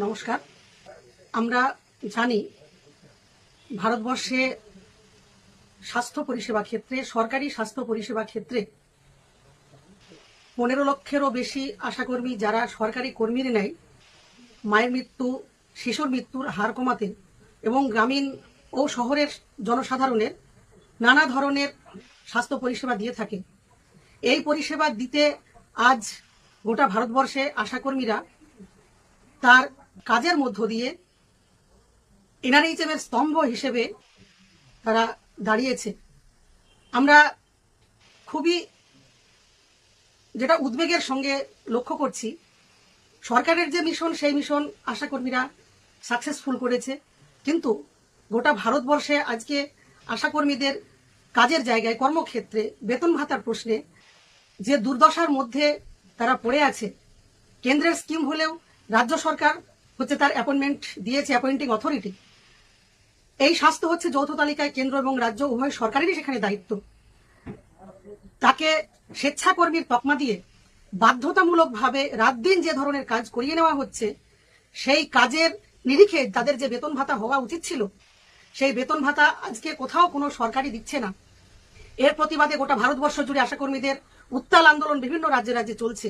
নমস্কার। আমরা জানি ভারতবর্ষে স্বাস্থ্য পরিষেবা ক্ষেত্রে, সরকারি স্বাস্থ্য পরিষেবা ক্ষেত্রে পনেরো লক্ষেরও বেশি আশাকর্মী যারা সরকারি কর্মীর নেয় মায়ের মৃত্যু, শিশুর মৃত্যুর হার কমাতে এবং গ্রামীণ ও শহরের জনসাধারণের নানা ধরনের স্বাস্থ্য পরিষেবা দিয়ে থাকে। এই পরিষেবা দিতে আজ গোটা ভারতবর্ষে আশাকর্মীরা তার কাজের মধ্য দিয়ে এনআরএইচএম এর স্তম্ভ হিসেবে তারা দাঁড়িয়েছে। আমরা খুবই যেটা উদ্বেগের সঙ্গে লক্ষ্য করছি, সরকারের যে মিশন, সেই মিশন আশাকর্মীরা সাকসেসফুল করেছে। কিন্তু গোটা ভারতবর্ষে আজকে আশাকর্মীদের কাজের জায়গায়, কর্মক্ষেত্রে বেতন ভাতার প্রশ্নে যে দুর্দশার মধ্যে তারা পড়ে আছে, কেন্দ্রের স্কিম হলেও রাজ্য সরকার হচ্ছে তার অ্যাপয়েন্টমেন্ট দিয়েছে অ্যাপয়েন্টিং অথরিটি এই স্বাস্থ্য হচ্ছে যৌথ তালিকায় কেন্দ্র এবং রাজ্য, উভয় সরকারেরই সেখানে দায়িত্ব। তাকে স্বেচ্ছাকর্মীর তকমা দিয়ে বাধ্যতামূলকভাবে রাত দিন যে ধরনের কাজ করিয়ে নেওয়া হচ্ছে, সেই কাজের নিরিখে তাদের যে বেতন ভাতা হওয়া উচিত ছিল, সেই বেতন ভাতা আজকে কোথাও কোনো সরকারই দিচ্ছে না। এর প্রতিবাদে গোটা ভারতবর্ষ জুড়ে আশাকর্মীদের উত্তাল আন্দোলন বিভিন্ন রাজ্যে রাজ্যে চলছে।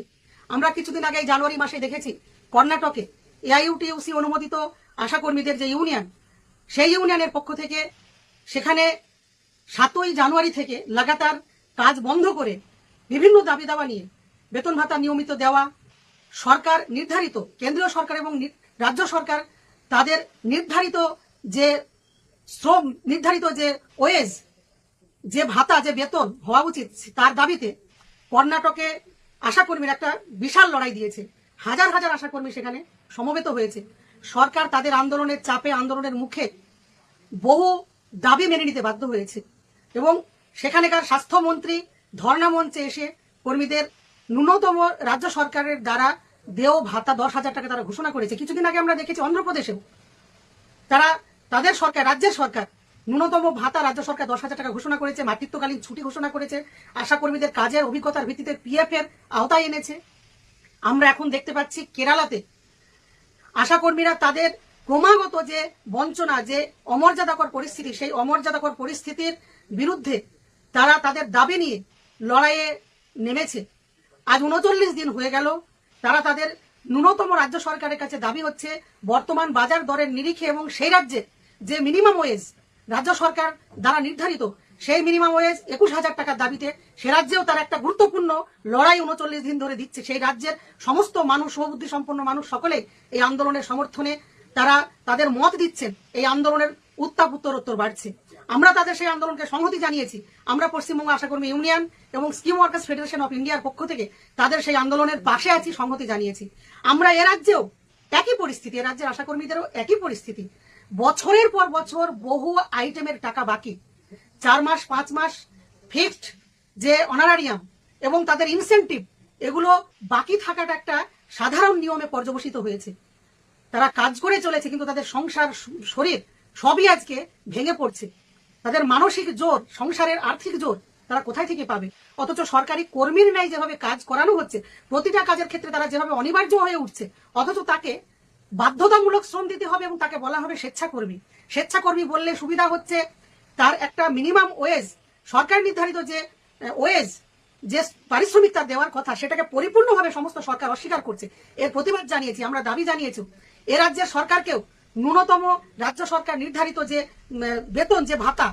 আমরা কিছুদিন আগে জানুয়ারি মাসে দেখেছি, কর্ণাটকে এআইইউটিউসি অনুমোদিত আশাকর্মীদের যে ইউনিয়ন, সেই ইউনিয়নের পক্ষ থেকে সেখানে সাতই জানুয়ারি থেকে লাগাতার কাজ বন্ধ করে বিভিন্ন দাবি দাওয়া নিয়ে বেতন ভাতা নিয়মিত দেওয়া, সরকার নির্ধারিত, কেন্দ্রীয় সরকার এবং রাজ্য সরকার তাদের নির্ধারিত যে শ্রম, নির্ধারিত যে ওয়েজ, যে ভাতা, যে বেতন হওয়া উচিত, তার দাবিতে কর্ণাটকে আশাকর্মীর একটা বিশাল লড়াই দিয়েছে। হাজার হাজার আশাকর্মী সেখানে সমবেত হয়েছে। সরকার তাদের আন্দোলনের চাপে, আন্দোলনের মুখে বহু দাবি মেনে নিতে বাধ্য হয়েছে এবং সেখানকার স্বাস্থ্যমন্ত্রী, ধর্ণা মঞ্চে এসে কর্মীদের ন্যূনতম রাজ্য সরকারের দ্বারা দেও ভাতা দশ হাজার টাকা তারা ঘোষণা করেছে। কিছুদিন আগে আমরা দেখেছি অন্ধ্রপ্রদেশেও তারা, তাদের সরকার, রাজ্যের সরকার ন্যূনতম ভাতা রাজ্য সরকার দশ হাজার টাকা ঘোষণা করেছে, মাতৃত্বকালীন ছুটি ঘোষণা করেছে। আশাকর্মীদের কাজের অভিজ্ঞতার ভিত্তিতে পিএফ এর আওতায় এনেছে। আমরা এখন দেখতে পাচ্ছি কেরালাতে। আশাকর্মীরা তাদের ক্রমাগত যে বঞ্চনা, যে অমর্যাদাকর পরিস্থিতি, সেই অমর্যাদাকর পরিস্থিতির বিরুদ্ধে তারা তাদের দাবি নিয়ে লড়াইয়ে নেমেছে। আজ উনচল্লিশ দিন হয়ে গেল, তারা তাদের ন্যূনতম রাজ্য সরকারের কাছে দাবি হচ্ছে, বর্তমান বাজার দরের নিরিখে এবং সেই রাজ্যে যে মিনিমাম ওয়েজ রাজ্য সরকার দ্বারা নির্ধারিত সেই মিনিমাম ওয়েজ একুশ হাজার টাকার দাবিতে সে রাজ্যেও তারা একটা গুরুত্বপূর্ণ লড়াই উনচল্লিশ দিন ধরে দিচ্ছে। সেই রাজ্যের সমস্ত মানুষ সমবুদ্ধি সম্পন্ন মানুষ সকলে এই আন্দোলনের সমর্থনে তারা তাদের মত দিচ্ছেন। এই আন্দোলনের উত্তাপ উত্তরোত্তর বাড়ছে। আমরা তাদের সেই আন্দোলনকে সংহতি জানিয়েছি। আমরা পশ্চিমবঙ্গ আশাকর্মী ইউনিয়ন এবং স্কিম ওয়ার্কার্স ফেডারেশন অফ ইন্ডিয়ার পক্ষ থেকে তাদের সেই আন্দোলনের পাশে আছি, সংহতি জানিয়েছি। আমরা এ রাজ্যেও একই পরিস্থিতি, এ রাজ্যের আশাকর্মীদেরও একই পরিস্থিতি। বছরের পর বছর বহু আইটেমের টাকা বাকি। চার মাস, পাঁচ মাস ফিক্সড যে অনারারিয়াম এবং তাদের ইনসেন্টিভ এগুলো বাকি থাকাটা একটা সাধারণ নিয়মে পর্যবসিত হয়েছে। তারা কাজ করে চলেছে, কিন্তু তাদের সংসার, শরীর সবই আজকে ভেঙে পড়ছে। তাদের মানসিক জোর, সংসারের আর্থিক জোর তারা কোথায় থেকে পাবে? অথচ সরকারি কর্মীর ন্যায় যেভাবে কাজ করানো হচ্ছে, প্রতিটা কাজের ক্ষেত্রে তারা যেভাবে অনিবার্য হয়ে উঠছে, অথচ তাকে বাধ্যতামূলক শ্রম দিতে হবে এবং তাকে বলা হবে স্বেচ্ছাকর্মী। স্বেচ্ছাকর্মী বললে সুবিধা হচ্ছে তার একটা মিনিমাম ওয়েজ সরকার নির্ধারিত যে ওয়েজ যে পারিশ্রমিক তার দেওয়ার কথা, সেটাকে পরিপূর্ণভাবে সমস্ত সরকার অস্বীকার করছে। এর প্রতিবাদ জানিয়েছি, আমরা দাবি জানিয়েছি। এ রাজ্যের সরকারকেও ন্যূনতম রাজ্য সরকার নির্ধারিত যে বেতন, যে ভাতা,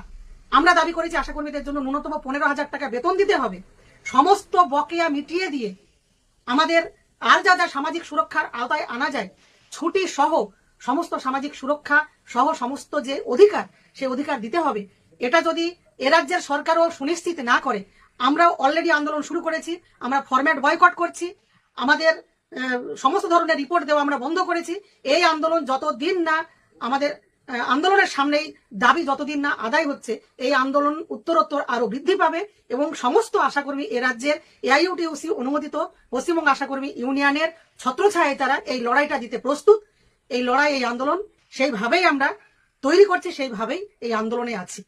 আমরা দাবি করেছি, আশাকর্মীদের জন্য ন্যূনতম পনেরো হাজার টাকা বেতন দিতে হবে। সমস্ত বকেয়া মিটিয়ে দিয়ে আমাদের আর যা যা সামাজিক সুরক্ষার আওতায় আনা যায়, ছুটি সহ সমস্ত সামাজিক সুরক্ষা সহ সমস্ত যে অধিকার সেই অধিকার দিতে হবে। এটা যদি এ রাজ্যের সরকারও সুনিশ্চিত না করে, আমরাও অলরেডি আন্দোলন শুরু করেছি, আমরা ফরম্যাট বয়কট করছি, আমাদের সমস্ত ধরনের রিপোর্ট দেওয়া আমরা বন্ধ করেছি, এই আন্দোলন যতদিন না আমাদের আন্দোলনের সামনেই দাবি যতদিন না আদায় হচ্ছে, এই আন্দোলন উত্তরোত্তর আরও বৃদ্ধি পাবে এবং সমস্ত আশাকর্মী এ রাজ্যের এআইইউটিউসি অনুমোদিত পশ্চিমবঙ্গ আশাকর্মী ইউনিয়নের ছত্রছায়ায় তারা এই লড়াইটা দিতে প্রস্তুত। এই লড়াই, এই আন্দোলন, সেইভাবেই আমরা তৈরি করছে সেইভাবেই এই আন্দোলনে আছি।